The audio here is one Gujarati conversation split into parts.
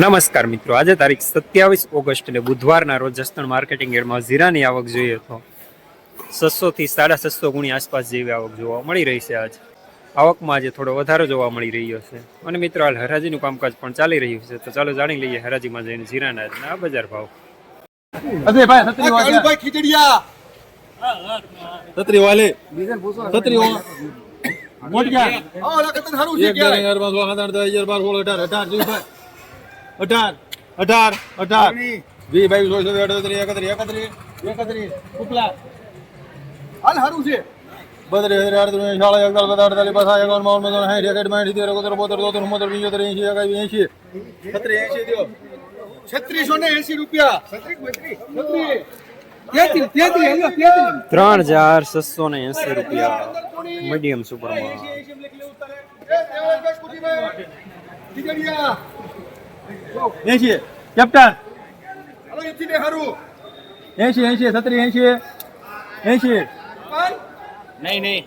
નમસ્કાર મિત્રો. આજે તારીખ સત્યાવીસ ઓગસ્ટ ને બુધવારના રોજ જસદણ માર્કેટિંગ યાર્ડમાં જીરાની આવક જોઈએ તો છસો થી સાડા છસો ગુણી આસપાસ જેવી આવક જોવા મળી રહી છે આજ. આવકમાં આજે થોડો વધારો જોવા મળી રહ્યો છે. અને મિત્રો હાલ હરાજીનું કામકાજ પણ ચાલી રહ્યું છે. તો ચાલો જાણી લઈએ હરાજીમાં જઈને જીરાના આજના બજાર ભાવ. ભાઈ છત્રી વાલે. છત્રી મોટ ગયા એક હજાર બાર સોળ અઢાર અઢાર અઢાર અઢાર અઢાર. વી ભાઈ સોળ સોળ અડત્રીસ એકત્રીસ એકત્રીસ એકત્રીસ. ઉપલા. હાલ સારું છે. બત્રીસ હજાર અડત્રીસ શાળા એકતાલીસ બધા અડતાલીસ પાછા એકાવન બાવન પંચાવન સાઠ એકસઠ બાસઠ સિત્તેર એકોતેર બોતેર તોતેર ઉમોતેર પંચોતેર એંશી એકાવી એંશી. છત્રી એંશી દો છત્રીસો ને એસી રૂપિયા. ત્રણ હજાર છસો ને એસી રૂપિયા મીડિયમ સુપરમાં એંશી કેપ્ટન. એસી એંશી છત્રી એસી એસી નહીં નહીં.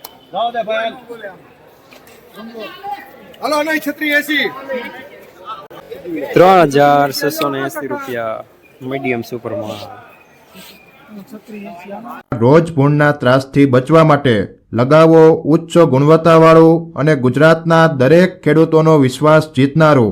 હલો નહીં છત્રી એસી ત્રણ હજાર છસો ને એસી રૂપિયા મીડિયમ સુપરમાં. રોજ ભૂણના ત્રાસથી બચવા માટે લગાવો ઉચ્ચ ગુણવત્તાવાળું અને ગુજરાતના દરેક ખેડૂતોનો વિશ્વાસ જીતનારું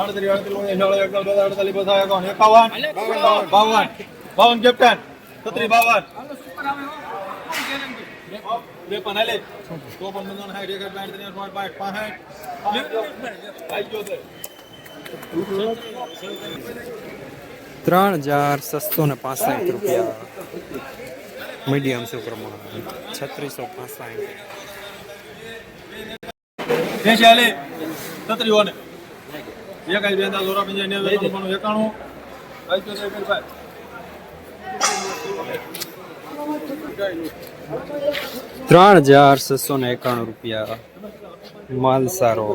અડત્રીસ અડત્રીસ એકતાલીસ અડતાલીસ બધા એકાવન એકાવન બાવન બાવન કેપ્ટન છત્રી બાવન. બે હાલે. તો પણ બંધન હાઈટ એક બાઈટ ત્રણ હજાર છસો ને પાસઠ રૂપિયા. મીડિયમ સુપ્રમાણ છત્રીસો પાસઠ. હાલે. એક આઈ બે દસ ઓરા પંજા નેવું એકાણું એકાણું આઈ ગયો એક ભાઈ ત્રણ હજાર છસો ને એકાણું રૂપિયા માલ સારો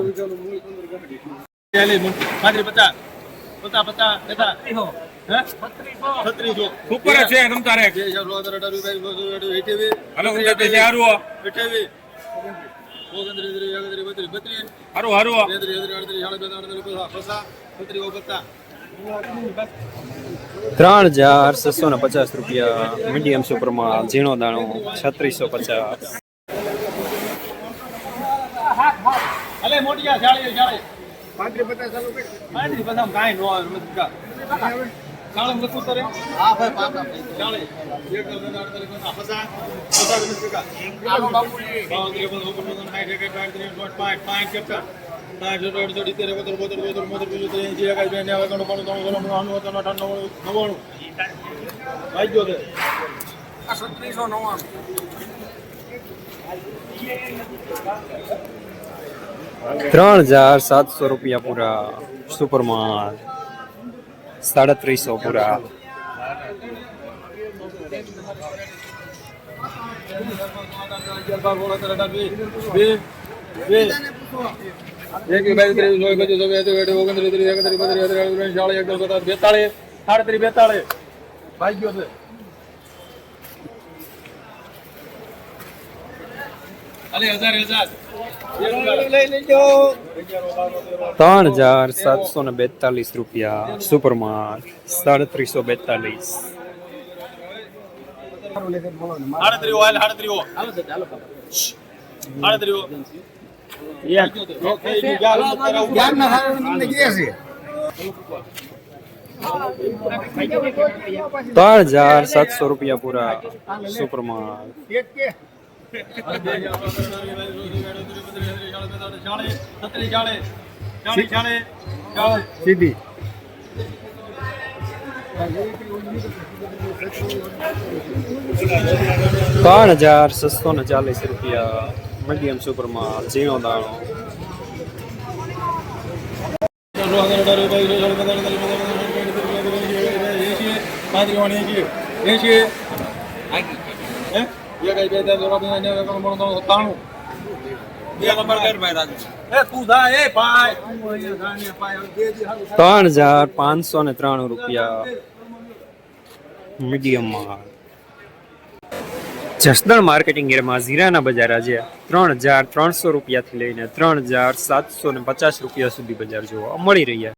પચાસ પચાસ પચાસ પચાસ ઉપર છે હારું હારું. ત્રણ હજાર છસો ને પચાસ રૂપિયા મીડિયમ સુપરમાં ઝીણો દાણો છત્રીસો પચાસ. મોટી એકાણું બાણું ત્રણ ત્રણ નવ્વાણું ત્રણ હજાર સાતસો રૂપિયા પૂરા સુપરમાં સાડત્રીસો પૂરા ભાઈ ગયો છે અલે હજાર હજાર લઈ લેજો ત્રણ હજાર સાતસો ને બેતાલીસ રૂપિયા. સુપરમાન સાડત્રીસો બેતાલીસ. ત્રણ હજાર સાતસો રૂપિયા પૂરા. સુપરમાં સીધી ત્રણ હજાર છસો ને ચાલીસ રૂપિયા મીડિયમ સુપરમાં ઝીણો દાણો. પાંત્રીસ વાળી એસી એસી એક બે ત્રણ ને એક મોણો તો સત્તાણું બે નંબર કર ભાઈ રાજુ. એ તું જા એ ભાઈ. તું અહીંયા જા ને ભાઈ હવે બે દી હારું ત્રણ હજાર પાંચસો ને ત્રાણું રૂપિયા. મીડિયમમાં જસદણ માર્કેટિંગ એરમાં ઝીરાના બજાર આજે ત્રણ હજાર ત્રણસો રૂપિયાથી લઈને ત્રણ હજાર સાતસો ને પચાસ રૂપિયા સુધી બજાર જોવા મળી રહ્યા